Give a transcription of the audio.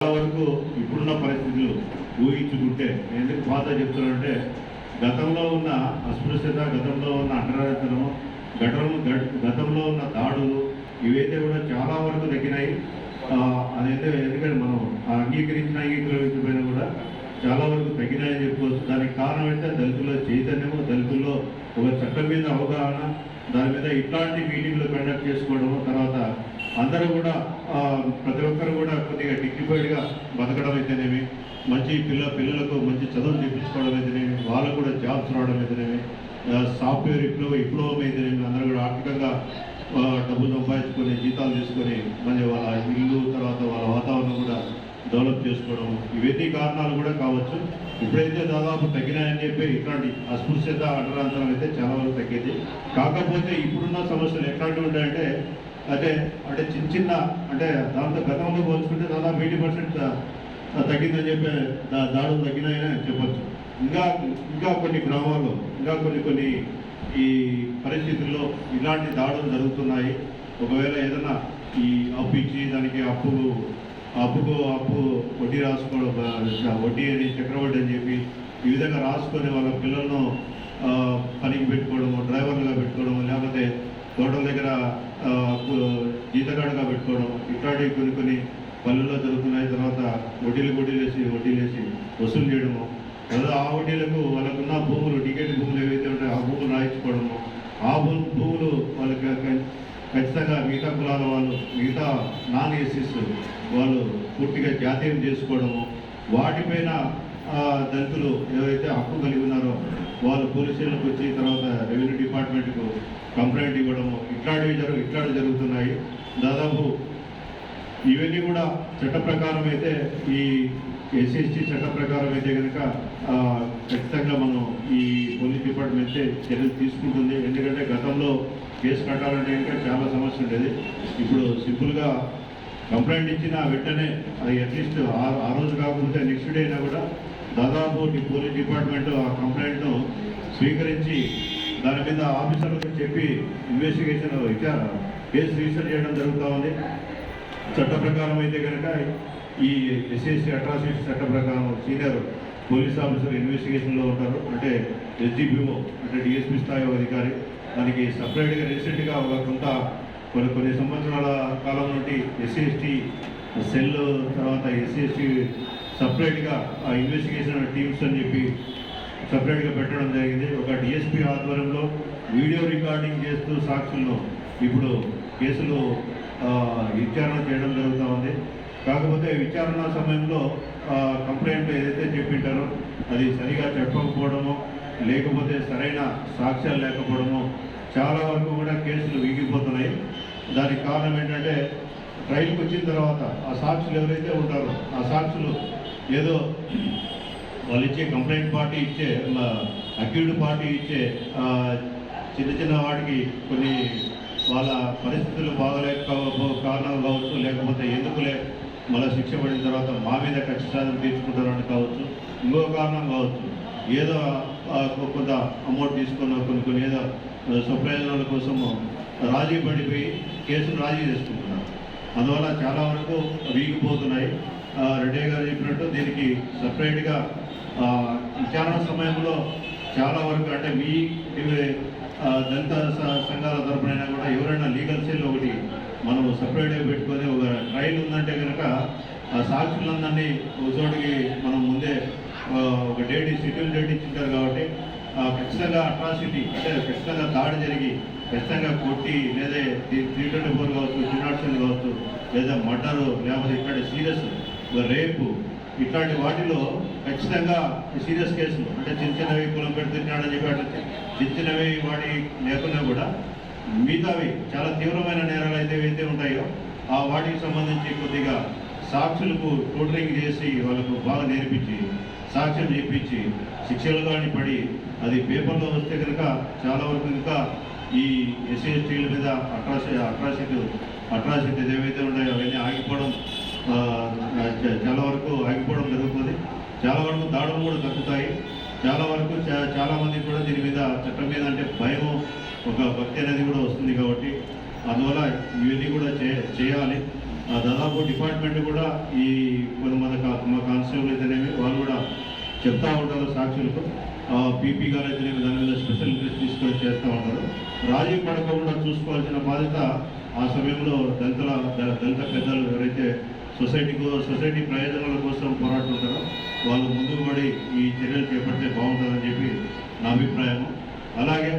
చాలా వరకు ఇప్పుడున్న పరిస్థితులు ఊహించుకుంటే ఎందుకు బాధ చెప్తున్నానంటే గతంలో ఉన్న అస్పృశ్యత గతంలో ఉన్న అంటరానితనం గతం గతంలో ఉన్న దాడులు ఇవైతే కూడా చాలా వరకు తగ్గినాయి. అదైతే ఎందుకంటే మనం ఆ అంగీకరించిన అంగీకరించకపోయినా కూడా చాలా వరకు తగ్గినాయని చెప్పుకోవచ్చు. దానికి కారణం అయితే దళితుల్లో చైతన్యము దళితుల్లో ఒక చట్టం మీద అవగాహన దాని మీద ఇట్లాంటి మీటింగ్లు కండక్ట్ చేసుకోవడము తర్వాత అందరూ కూడా ప్రతి ఒక్కరు కూడా కొద్దిగా డిగ్నిఫైడ్గా బతకడం అయితేనేమి మంచి పిల్ల పిల్లలకు మంచి చదువులు చెప్పించుకోవడం అయితేనేమి వాళ్ళకు కూడా జాబ్స్ రావడం అయితేనేమి సాఫ్ట్వేర్ ఇప్పుడు విప్లవం అయితేనేమి అందరూ కూడా ఆర్థికంగా డబ్బులు డబ్బు సంపాదించుకొని జీతాలు తీసుకొని మరి వాళ్ళ ఇల్లు తర్వాత వాళ్ళ వాతావరణం కూడా డెవలప్ చేసుకోవడం ఇవన్నీ కారణాలు కూడా కావచ్చు. ఇప్పుడైతే దాదాపు తగ్గినాయని చెప్పి ఇట్లాంటి అస్పృశ్యత అటరాంతరం అయితే చాలా వరకు తగ్గింది. కాకపోతే ఇప్పుడున్న సమస్యలు ఎట్లాంటివి ఉంటాయంటే అంటే అంటే చిన్న చిన్న అంటే దాంతో గతంలో పోల్చుకుంటే దాదాపు ఎయిటీ పర్సెంట్ తగ్గిందని చెప్పి దా- దాడులు తగ్గినాయని చెప్పచ్చు. ఇంకా ఇంకా కొన్ని గ్రామాల్లో ఇంకా కొన్ని కొన్ని ఈ పరిస్థితుల్లో ఇలాంటి దాడులు జరుగుతున్నాయి. ఒకవేళ ఏదైనా ఈ అప్పు ఇచ్చి దానికి అప్పు అప్పుకు అప్పు వడ్డీ రాసుకోవడం వడ్డీ అని చక్రవడ్డీ అని చెప్పి ఈ విధంగా రాసుకొని వాళ్ళ పిల్లలను పనికి పెట్టుకోవడము డ్రైవర్లుగా పెట్టుకోవడము లేకపోతే తోటల దగ్గర ఆ, జీతగాడుగా పెట్టుకోవడం ఇట్లాంటివి కొన్ని కొన్ని పల్లెల్లో జరుగుతున్నాయి. తర్వాత వడ్డీలు వడ్డీలు వేసి వడ్డీలు వేసి వసూలు చేయడము. లేదా ఆ వడ్డీలకు వాళ్ళకున్న భూములు టికెట్ భూములు ఏవైతే ఉంటాయో ఆ భూములు రాయించుకోవడము. ఆ భూ భూములు వాళ్ళకి ఖచ్చితంగా మిగతా కులాల వాళ్ళు మిగతా నాన్ ఎస్సీస్ వాళ్ళు పూర్తిగా జాతీయం చేసుకోవడము. వాటిపైన దళితులు ఎవరైతే హక్కు కలిగి ఉన్నారో వాళ్ళు పోలీస్ స్టేషన్కి వచ్చి తర్వాత రెవెన్యూ డిపార్ట్మెంట్కు కంప్లైంట్ ఇవ్వడము ఇట్లాంటివి జరుగు ఇట్లాంటివి జరుగుతున్నాయి. దాదాపు ఇవన్నీ కూడా చట్ట ప్రకారం అయితే ఈ ఎస్ఎస్టీ చట్ట ప్రకారం అయితే కనుక ఖచ్చితంగా మనం ఈ పోలీస్ డిపార్ట్మెంట్ అయితే చర్యలు తీసుకుంటుంది. ఎందుకంటే గతంలో కేసు కట్టాలంటే కనుక చాలా సమస్య ఉండేది. ఇప్పుడు సింపుల్గా కంప్లైంట్ ఇచ్చిన వెంటనే అది అట్లీస్ట్ ఆ- ఆ రోజు కాకపోతే నెక్స్ట్ డే అయినా కూడా దాదాపు ఈ పోలీస్ డిపార్ట్మెంట్ ఆ కంప్లైంట్ను స్వీకరించి దాని మీద ఆఫీసర్లకు చెప్పి ఇన్వెస్టిగేషన్ విచార కేసు రిజిస్టర్ చేయడం జరుగుతూ ఉంది. చట్ట ప్రకారం అయితే కనుక ఈ ఎస్ఎస్సీ అట్రాసిటీ చట్ట ప్రకారం సీనియర్ పోలీస్ ఆఫీసర్ ఇన్వెస్టిగేషన్లో ఉంటారు. అంటే ఎస్డిపిఓ అంటే డిఎస్పీ స్థాయి ఒక అధికారి. దానికి సపరేట్గా రీసెంట్గా ఒక కొంత కొన్ని కొన్ని సంవత్సరాల కాలం నుండి ఎస్సీ ఎస్టీ సెల్ తర్వాత ఎస్సీ ఎస్టీ సపరేట్గా ఆ ఇన్వెస్టిగేషన్ టీమ్స్ అని చెప్పి సపరేట్గా పెట్టడం జరిగింది. ఒక డిఎస్పీ ఆధ్వర్యంలో వీడియో రికార్డింగ్ చేస్తూ సాక్షులను ఇప్పుడు కేసులు విచారణ చేయడం జరుగుతూ ఉంది. కాకపోతే విచారణ సమయంలో కంప్లైంట్ ఏదైతే చెప్పింటారో అది సరిగా చెప్పకపోవడము లేకపోతే సరైన సాక్ష్యాలు లేకపోవడము చాలా వరకు కూడా కేసులు వీగిపోతున్నాయి. దానికి కారణం ఏంటంటే ట్రైల్కి వచ్చిన తర్వాత ఆ సాక్షులు ఎవరైతే ఉంటారో ఆ సాక్షులు ఏదో వాళ్ళు ఇచ్చే కంప్లైంట్ పార్టీ ఇచ్చే అక్యూడ్ పార్టీ ఇచ్చే చిన్న చిన్న వాటికి కొన్ని వాళ్ళ పరిస్థితులు బాగలేక కారణాలు కావచ్చు లేకపోతే ఎందుకులే మళ్ళీ శిక్ష పడిన తర్వాత మా మీద కక్ష సాధన తీర్చుకుంటారని కావచ్చు ఇంకో కారణం కావచ్చు. ఏదో కొంత అమౌంట్ తీసుకున్న కొన్ని కొన్ని ఏదో స్వప్రయోజనాల కోసము రాజీ పడిపోయి కేసును రాజీ చేసుకుంటున్నారు. అందువల్ల చాలా వరకు వీగిపోతున్నాయి. రెడ్డి గారు చెప్పినట్టు దీనికి సపరేట్గా మధ్యాహ్న విచారణ సమయంలో చాలా వరకు అంటే మీ దళిత సంఘాల తరపునైనా కూడా ఎవరైనా లీగల్ సెల్ ఒకటి మనం సపరేట్గా పెట్టుకొని ఒక ట్రైల్ ఉందంటే కనుక ఆ సాక్షులందరినీ ఒక చోటికి మనం ముందే ఒక డేట్ షెడ్యూల్ డేట్ ఇచ్చింటారు కాబట్టి ఖచ్చితంగా అట్రాసిటీ అంటే ఖచ్చితంగా దాడి జరిగి ఖచ్చితంగా కొట్టి లేదా త్రీ ట్వంటీ ఫోర్ కావచ్చు త్రీ నాట్ సెవెన్ కావచ్చు లేదా మర్డరు లేకపోతే ఇక్కడ సీరియస్ రేపు ఇట్లాంటి వాటిలో ఖచ్చితంగా సీరియస్ కేసులు అంటే చిన్న చిన్నవి కులం పెడుతున్నాడని చెప్పి అట్లా చిన్న చిన్నవి వాటి లేకున్నా కూడా మిగతావి చాలా తీవ్రమైన నేరాలు అయితే ఏవైతే ఉంటాయో ఆ వాటికి సంబంధించి కొద్దిగా సాక్షులకు టోటరింగ్ చేసి వాళ్ళకు బాగా నేర్పించి సాక్ష్యం చేయించి శిక్షలు కానీ పడి అది పేపర్లో వస్తే కనుక చాలా వరకు ఇంకా ఈ ఎస్సీ ఎస్టీల మీద అట్రాసి అట్రాసిటీ అట్రాసిటీ ఏవైతే ఉన్నాయో అవన్నీ ఆగిపోవడం చాలా వరకు ఆగిపోవడం జరుగుతుంది. చాలా వరకు దాడులు కూడా తగ్గుతాయి చాలా వరకు చాలా మంది కూడా దీని మీద చట్టం మీద అంటే భయం ఒక భక్తి అనేది కూడా వస్తుంది కాబట్టి అందువల్ల ఇవన్నీ కూడా చే చేయాలి. ఆ, దాదాపు డిపార్ట్మెంట్ కూడా ఈ కొంతమంది కానిస్టేబుల్ అయితేనేమి వాళ్ళు కూడా చెప్తా ఉంటారు సాక్షులకు. పీపీ గారు అయితేనేమి దాని మీద స్పెషల్ ఇంట్రెస్ట్ తీసుకొని చేస్తూ ఉంటారు రాజీ పడకుండా చూసుకోవాల్సిన బాధ్యత ఆ సమయంలో దళితుల ద- దళిత పెద్దలు ఎవరైతే సొసైటీకు సొసైటీ ప్రయోజనాల కోసం పోరాడుతుంటారో వాళ్ళు ముందుకు పడి ఈ చర్యలు చేపడితే బాగుంటుందని చెప్పి నా అభిప్రాయము. అలాగే